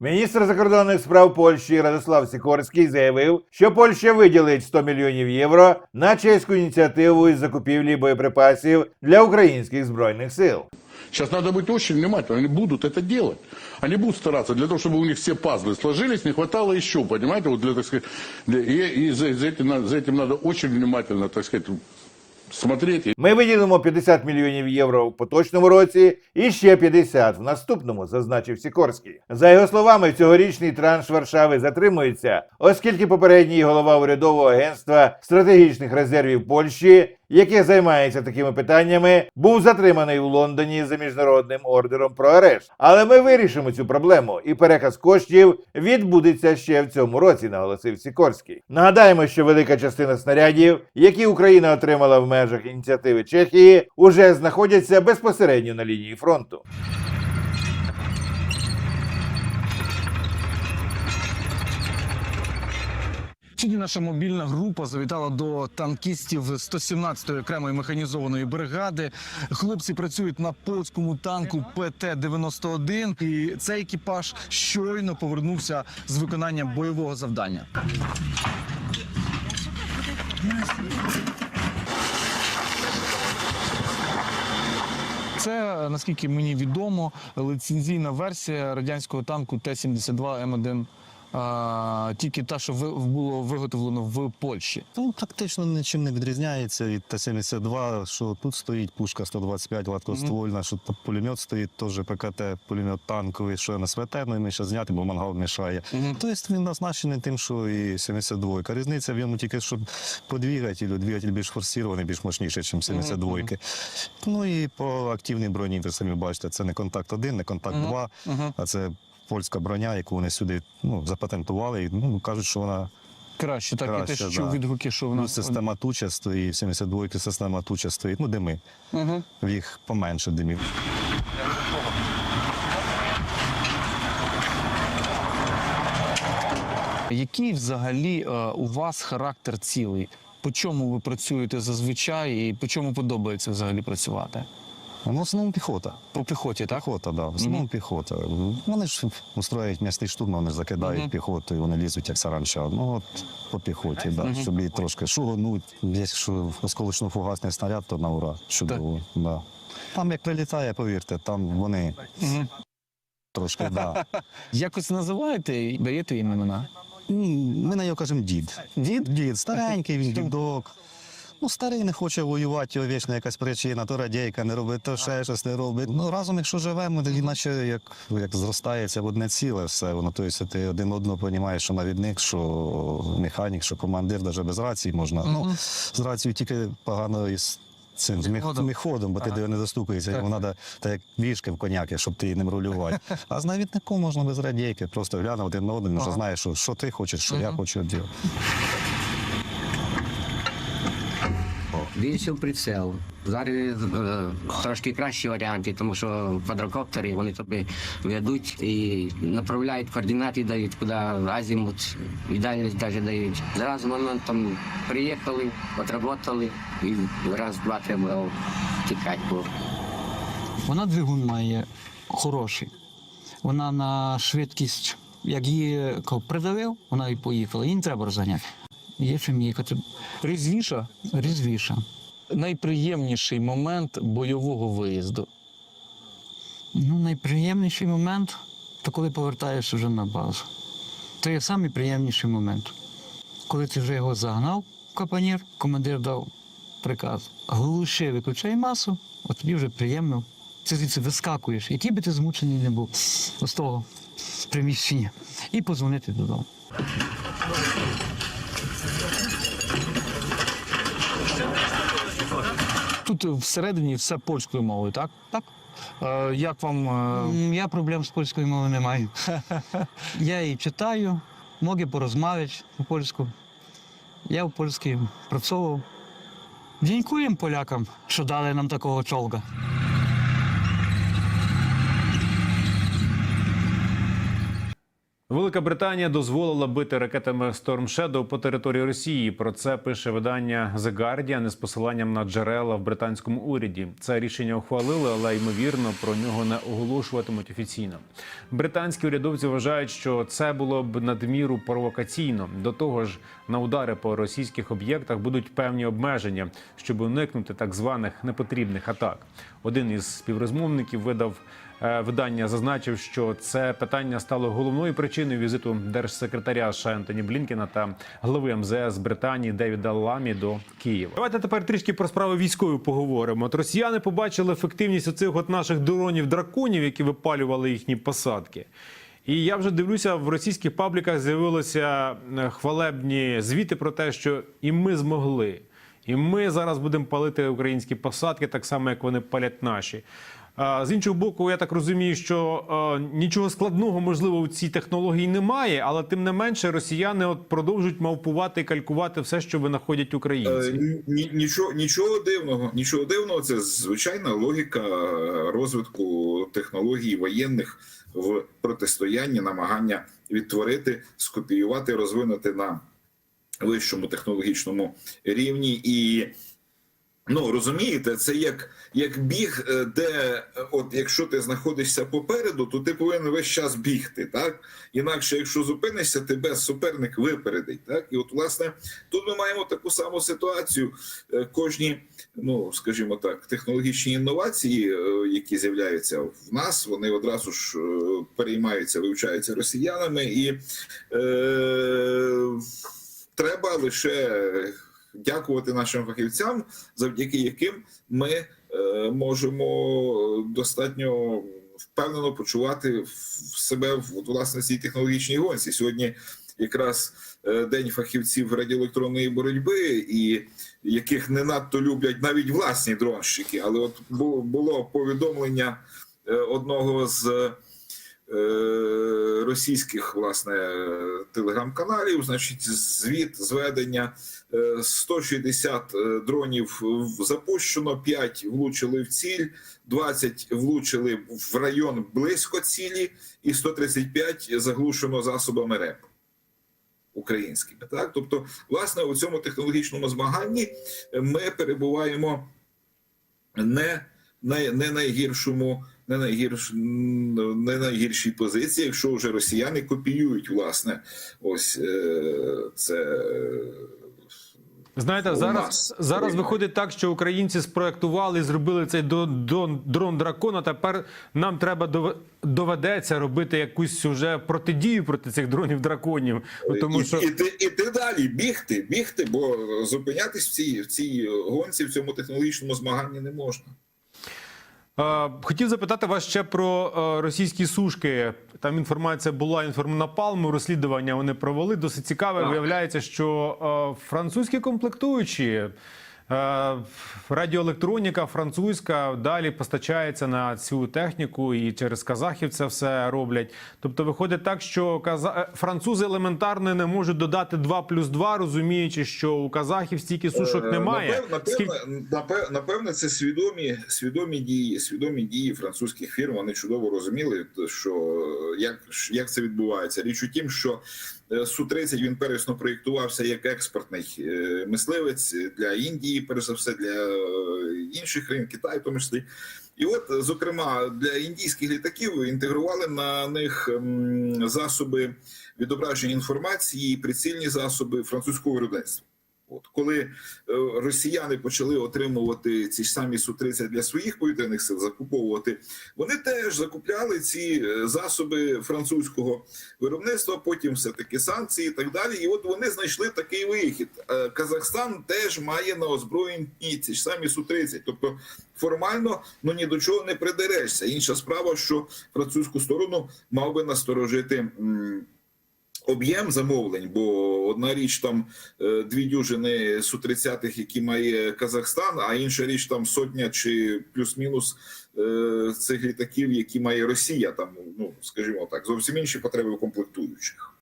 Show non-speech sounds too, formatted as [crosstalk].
Міністр закордонних справ Польщі Радослав Сікорський заявив, що Польща виділить 100 мільйонів євро на чеську ініціативу із закупівлі боєприпасів для українських збройних сил. Сейчас надо быть очень внимательным. Они будут это делать. Они будут стараться для того, чтобы у них все пазлы сложились. Не хватало еще, понимаете, вот для, так сказать, для- и, и за, за этим, надо- за этим надо очень внимательно, так сказать, смотреть. Ми виділимо 50 мільйонів євро в поточному році і ще 50 в наступному, зазначив Сікорський. За його словами, цьогорічний транш Варшави затримується, оскільки попередній голова урядового агентства стратегічних резервів Польщі, яке займається такими питаннями, був затриманий у Лондоні за міжнародним ордером про арешт. Але ми вирішимо цю проблему, і переказ коштів відбудеться ще в цьому році, наголосив Сікорський. Нагадаємо, що велика частина снарядів, які Україна отримала в межах ініціативи Чехії, уже знаходяться безпосередньо на лінії фронту. Сьогодні наша мобільна група завітала до танкістів 117-ї окремої механізованої бригади. Хлопці працюють на польському танку ПТ-91. І цей екіпаж щойно повернувся з виконання бойового завдання. Це, наскільки мені відомо, лицензійна версія радянського танку Т-72М1. А, тільки та, що ви- було виготовлено в Польщі. Ну, практично нічим не відрізняється від Т-72, що тут стоїть пушка 125 гладкоствольна, що тут пулемет стоїть, теж ПКТ, пулемет танковий, що на СВТ, ну і ми ще зняти, бо мангал мішає. Тобто він оснащений тим, що і 72. Різниця в ньому тільки, що по двигателю, двигатель більш форсірований, більш мощніший, ніж 72. Ну і по активній броні, ви самі бачите, це не контакт 1, не контакт 2, а це польська броня, яку вони сюди ну, запатентували. І, ну, кажуть, що вона Краще, так Краще, теж чув да. відгуки, що в Ну, система туча стоїть, 72 система туча стоїть, ну дими. Угу. В їх поменше димів. Який взагалі е, у вас характер цілий? По чому ви працюєте зазвичай і по чому подобається взагалі працювати? Ну, в основному піхота. По піхоті, так? Піхота, да. В основному піхота. Вони ж устроюють м'ясний штурм, вони ж закидають Мгм. піхоту, і вони лізуть як саранча. Ну от по піхоті, да, щоб її трошки шугануть. Якщо осколочно-фугасний снаряд, то на ура. Чудово. Да. Там як прилітає, повірте, там вони Угу. трошки, да. [laughs] Якось називаєте, даєте їм імена? М, Ми на нього кажемо дід. Дід? Дід, старенький він, дідок. Ну, старий не хоче воювати, його вічна якась причина, то радійка не робить, то ще щось не робить. Ну, разом, якщо живемо, іначе як, як зростається в одне ціле все. Воно, тобто ти один одного розумієш, що навідник, що механік, що командир, навіть без рації можна. Ну, з рацією тільки погано із цим з Міходом. міходом, бо ти до не достукаєшся. Так. Йому треба так як вішки в коняки, щоб ти ним рулювати. [laughs] А з навідником можна без радійки, просто глянув один на один, вже Ага. знаєш, що, що ти хочеш, що я Мгм. хочу Вісів прицел. Зараз е, трошки кращі варіанти, тому що квадрокоптери вони тобі ведуть і направляють координати, дають куди азімут, і дальність навіть дають. Зараз моментом приїхали, отработали і раз-два треба тікати. Бо Вона двигун має хороший. Вона на швидкість, як її придавив, вона і поїхала. Їй не треба розганяти. Є чим їхати. Різвіша? Різвіша. Найприємніший момент бойового виїзду. Ну, найприємніший момент то коли повертаєшся вже на базу. Це є найприємніший момент. Коли ти вже його загнав в капанір, командир дав приказ. Глуши, виключай масу, от тобі вже приємно. Ти звідси вискакуєш, який би ти змучений не був з того приміщення, і позвонити додому. Тут всередині все польською мовою, так? Так. Е, як вам. е, Я проблем з польською мовою не маю. [laughs] Я її читаю, можу порозмовляти по польську. Я в польській працював. Дякуємо полякам, що дали нам такого чолга. Велика Британія дозволила бити ракетами Storm Shadow по території Росії. Про це пише видання The Guardian з посиланням на джерела в британському уряді. Це рішення ухвалили, але ймовірно про нього не оголошуватимуть офіційно. Британські урядовці вважають, що це було б надміру провокаційно. До того ж, на удари по російських об'єктах будуть певні обмеження, щоб уникнути так званих непотрібних атак. Один із співрозмовників видав Видання зазначив, що це питання стало головною причиною візиту держсекретаря США Блінкена та глави МЗС Британії Девіда Ламі до Києва. Давайте тепер трішки про справи військові поговоримо. От росіяни побачили ефективність оцих от наших дронів драконів, які випалювали їхні посадки. І я вже дивлюся, в російських пабліках з'явилися е, хвалебні звіти про те, що і ми змогли. І ми зараз будемо палити українські посадки, так само як вони палять наші. З іншого боку, я так розумію, що е, нічого складного можливо в цій технології немає, але тим не менше росіяни от продовжують мавпувати і калькувати все, що винаходять Е, українці. Нічого, нічого дивного, нічого дивного. Це звичайна логіка е, розвитку технологій воєнних в протистоянні, намагання відтворити, скопіювати, розвинути на вищому технологічному рівні і. Ну розумієте, це як, як біг, е, де е, от якщо ти знаходишся попереду, то ти повинен весь час бігти, так інакше, якщо зупинишся, тебе суперник випередить. Так і от власне тут ми маємо таку саму ситуацію. Е, Кожні, ну скажімо так, технологічні інновації, які з'являються в нас, вони одразу ж переймаються, вивчаються росіянами, і е, треба лише дякувати нашим фахівцям, завдяки яким ми е, можемо достатньо впевнено почувати в себе в власне цій технологічній гонці. Сьогодні якраз е, день фахівців радіоелектронної боротьби, і яких не надто люблять навіть власні дронщики. Але от бу- було повідомлення е, одного з російських власне е, телеграм-каналів, значить, звіт зведення е, 160 дронів запущено, 5 влучили в ціль, 20 влучили в район близько цілі, і 135 заглушено засобами РЕП українськими. Так, тобто, власне, у цьому технологічному змаганні ми перебуваємо не най, не найгіршому, не найгірш, не найгіршій позиції, якщо вже росіяни копіюють власне ось е, це. Знаєте, у зараз нас зараз виходить так, що українці спроектували і зробили цей дрон, дракона. Тепер нам треба доведеться робити якусь уже протидію проти цих дронів драконів. Ну, Тому і, що іти, іти далі, бігти, бігти, бо зупинятись в цій, в цій гонці, в цьому технологічному змаганні не можна. Хотів запитати вас ще про російські сушки. Там інформація була інформнапалму, розслідування вони провели. Досить цікаве. Так. Виявляється, що французькі комплектуючі. Е, Радіоелектроніка французька далі постачається на цю техніку, і через казахів це все роблять. Тобто, виходить так, що каза... е, французи елементарно не можуть додати 2 плюс 2, розуміючи, що у казахів стільки сушок Е, немає. Напевно, Скільки- напевно, це свідомі, свідомі дії, свідомі дії французьких фірм. Вони чудово розуміли, що як, як це відбувається. Річ у тім, що су 30 він первісно проєктувався як експортний мисливець для Індії, перш за все для е, інших країн, Китаю, в тому числі. І от, зокрема, для індійських літаків інтегрували на них засоби відображення інформації, прицільні засоби французького виробництва. От коли е, росіяни почали отримувати ці ж самі су 30 для своїх повітряних сил, закуповувати, вони теж закупляли ці е, засоби французького виробництва. Потім все таки санкції і так далі. І от вони знайшли такий вихід. Е, Казахстан теж має на озброєнні ці ж самі су 30 Тобто формально ну ні до чого не придерешся. Інша справа, що французьку сторону мав би насторожити. Об'єм замовлень, бо одна річ там е, дві дюжини су 30 які має Казахстан, а інша річ там сотня чи плюс-мінус е, цих літаків, які має Росія. Там ну скажімо так, зовсім інші потреби комплектуючих.